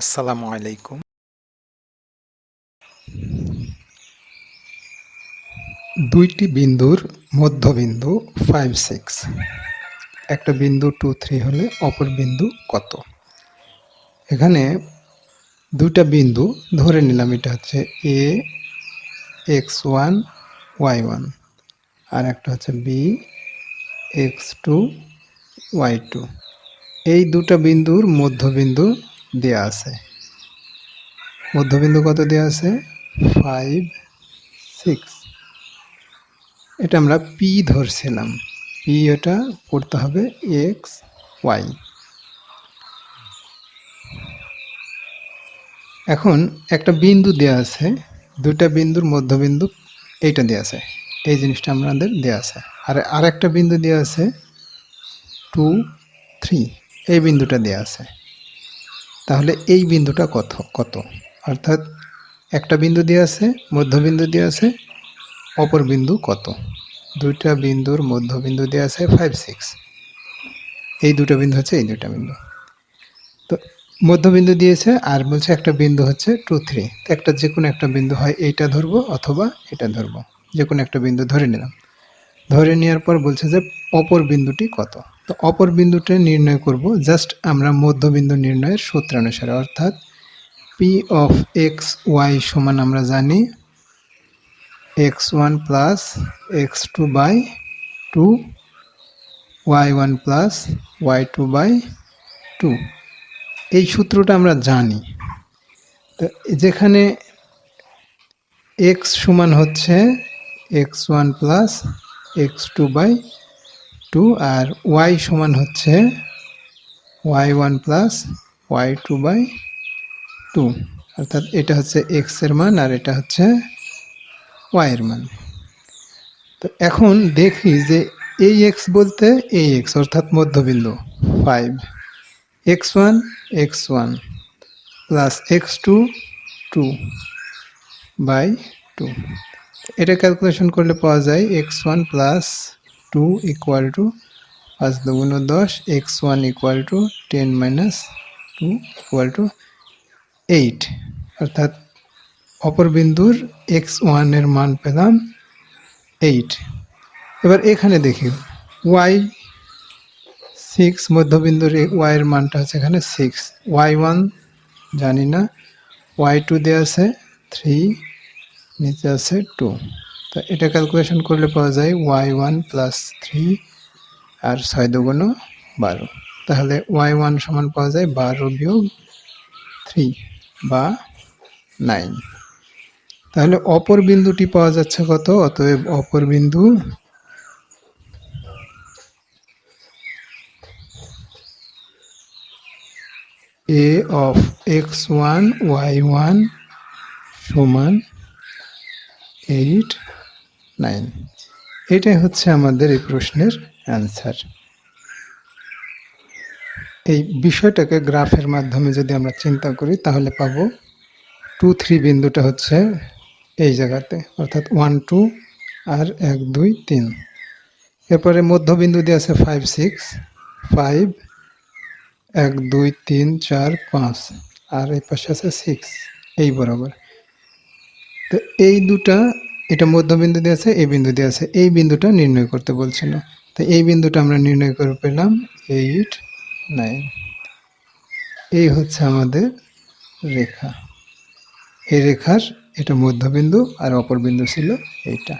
আসসালামু আলাইকুম। দুইটি বিন্দুর মধ্যবিন্দু ফাইভ সিক্স একটা বিন্দু টু থ্রি হলে অপর বিন্দু কত? এখানে দুইটা বিন্দু ধরে নিলাম, এটা হচ্ছে A x one y one আর একটা হচ্ছে B x two y two এই দুটা বিন্দুর মধ্যবিন্দু দেয়া আছে। মধ্যবিন্দু কত দেওয়া আছে? ফাইভ সিক্স এটা আমরা পি ধরছিলাম। পি এটা পড়তে হবে এক্স ওয়াই এখন একটা বিন্দু দেওয়া আছে। দুটা বিন্দুর মধ্যবিন্দু এইটা দেওয়া আছে। এই জিনিসটা আমাদের দেওয়া আছে। আর আরেকটা বিন্দু দেওয়া আছে। টু থ্রি এই বিন্দুটা দেওয়া আছে। তাহলে এই বিন্দুটা কত কত? অর্থাৎ একটা বিন্দু দিয়ে আছে মধ্যবিন্দু দিয়ে আছে, অপর বিন্দু কত? দুইটা বিন্দুর মধ্যবিন্দু দিয়ে আছে ফাইভ সিক্স এই দুটো বিন্দু হচ্ছে এই দুটা বিন্দু। তো মধ্যবিন্দু দিয়েছে আর বলছে একটা বিন্দু হচ্ছে টু থ্রি একটা যে কোনো একটা বিন্দু হয় এইটা ধরবো অথবা এটা ধরবো। যে কোনো একটা বিন্দু ধরে নিলাম। ধরে নেওয়ার পর বলছে যে অপর বিন্দুটি কত? তো অপর বিন্দুটা নির্ণয় করব। জাস্ট আমরা মধ্যবিন্দু নির্ণয়ের সূত্রানুসারে, অর্থাৎ পি অফ এক্স ওয়াই সমান আমরা জানি x one plus x two by two y one plus y two by two এই সূত্রটা আমরা জানি। তো যেখানে এক্স সমান হচ্ছে x one plus x two by two R Y সমান হচ্ছে y one plus y two by two. অর্থাৎ এটা হচ্ছে এক্সের মান আর এটা হচ্ছে ওয়াই এর মান। তো এখন দেখি যে এই এক্স বলতে এই এক্স, অর্থাৎ মধ্যবিন্দু, five. X one x one plus x two two by two. এটা ক্যালকুলেশন করলে পাওয়া যায় x one plus two equal to পাঁচ দুগুণ দশ x one equal to ten minus two equal to eight অর্থাৎ অপর বিন্দুর এক্স ওয়ানের মান পেলাম এইট এবার এখানে দেখি ওয়াই সিক্স মধ্যবিন্দুর ওয়াইয়ের মানটা হচ্ছে এখানে সিক্স ওয়াই ওয়ান জানি না ওয়াই টু দেওয়া আছে থ্রি নিচে আছে টু তো এটা ক্যালকুলেশন করলে পাওয়া যায় ওয়াই ওয়ান প্লাস থ্রি আর ছয় দুগুণ বারো। তাহলে ওয়াই ওয়ান সমান পাওয়া যায় বারো বিয়োগ থ্রি বা নাইন তাহলে অপর বিন্দুটি পাওয়া যাচ্ছে কত? অতএব অপর বিন্দু A of x one y one সমান এইট নাইন। এটাই হচ্ছে আমাদের এই প্রশ্নের অ্যান্সার এই বিষয়টাকে গ্রাফের মাধ্যমে যদি আমরা চিন্তা করি, তাহলে পাবো টু থ্রি বিন্দুটা হচ্ছে এই জায়গাতে, অর্থাৎ ওয়ান টু আর এক, দুই, তিন। এরপরে মধ্যবিন্দু দিয়ে আছে ফাইভ সিক্স ফাইভ এক, দুই, তিন, চার, পাঁচ, আর এই পাশে আছে সিক্স এই বরাবর। তো এই দুটা এটা মধ্যবিন্দু দিয়ে আছে, এই বিন্দু দিয়ে আছে। এই বিন্দুটা নির্ণয় করতে বলছিল। তো এই বিন্দুটা আমরা নির্ণয় করে পেলাম এইট নাইন। এই হচ্ছে আমাদের রেখা। এই রেখার এটা মধ্যবিন্দু আর অপর বিন্দু ছিল এইটা।